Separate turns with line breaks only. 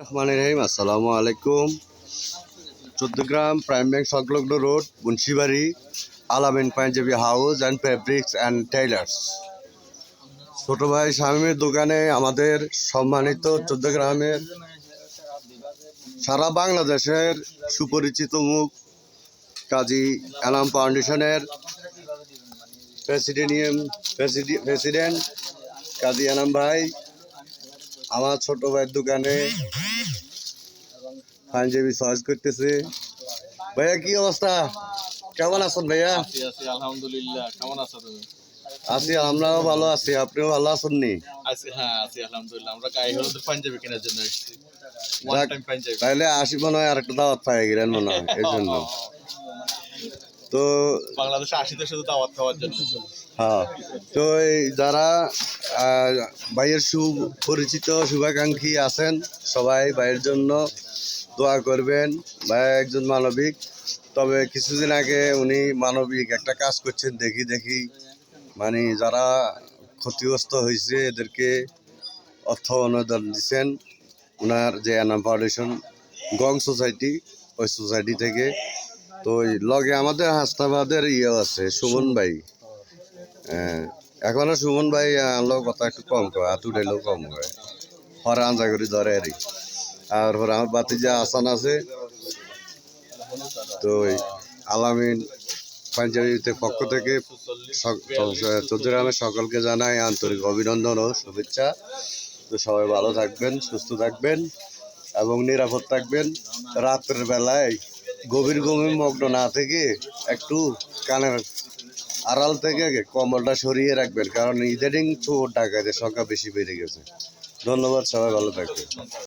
রহমান রহিম, আসসালামু আলাইকুম। Chauddagram Prime Bank সংলগ্ন road, Munshibari, Alamin Panjabi house and fabrics and tailors ছোট ভাই স্বামীর দোকানে আমাদের সম্মানিত চোদ্দগ্রামের সারা বাংলাদেশের সুপরিচিত মুখ, কাজী এনাম ফাউন্ডেশনের প্রেসিডেন্ট প্রেসিডেন্ট কাজী এনাম ভাই আমার ছোট ভাইয়ের দোকানে। পাঞ্জাবি চয়েস করতেছে। ভাইয়া কি অবস্থা? কেমন আছেন ভাইয়া?
আলহামদুলিল্লাহ। কেমন আছো তুমি?
আছি আমরাও ভালো আছি। আপনিও ভালো আছেন নি
আছি হ্যাঁ আছি আলহামদুলিল্লাহ। আমরা গায়ে হলুদের পাঞ্জাবি কেনার জন্য এসেছি। One time panjabi.
তাইলে আসি মনে হয় আরেকটা দাওয়াত পাই গেলেন মনে হয় এই জন্য। তো
বাংলাদেশে আসিতে শুধু দাওয়াত খাওয়ার জন্য।
হ্যাঁ তো এই যারা ভাইয়ের সুপরিচিত শুভাকাঙ্ক্ষী আছেন সবাই ভাইয়ের জন্য দোয়া করবেন। ভাই একজন মানবিক তবে কিছুদিন আগে উনি মানবিক একটা কাজ করছেন দেখি দেখি। মানে যারা ক্ষতিগ্রস্ত হয়েছে এদেরকে অর্থ অনুদান দিচ্ছেন। ওনার যে অ্যানাম ফাউন্ডেশন গং সোসাইটি ওই সোসাইটি থেকে তো ওই লগে আমাদের হাসনাবাদের ইয়ে আছে সুমন ভাই। হ্যাঁ, এখনও সুমন ভাই আনলো কথা একটু কম কয় হাত উঠাইলেও কম কয়। হরে আঞ্জা করে ধরে আর আর হরে আমার বাতিজা আসান আছে। তো আলামিন পাঞ্জাবিতে পক্ষ থেকে চৌধুরামের সকলকে জানাই আন্তরিক অভিনন্দন ও শুভেচ্ছা। তো সবাই ভালো থাকবেন সুস্থ থাকবেন এবং নিরাপদ থাকবেন। রাত্রের বেলায় গভীর গভীর মগ্ন না থেকে একটু কানের আড়াল থেকে কম্বলটা সরিয়ে রাখবেন, কারণ ইদানিং চোর ডাকাতের সংখ্যা বেশি বেড়ে গেছে। ধন্যবাদ, সবাই ভালো থাকবেন।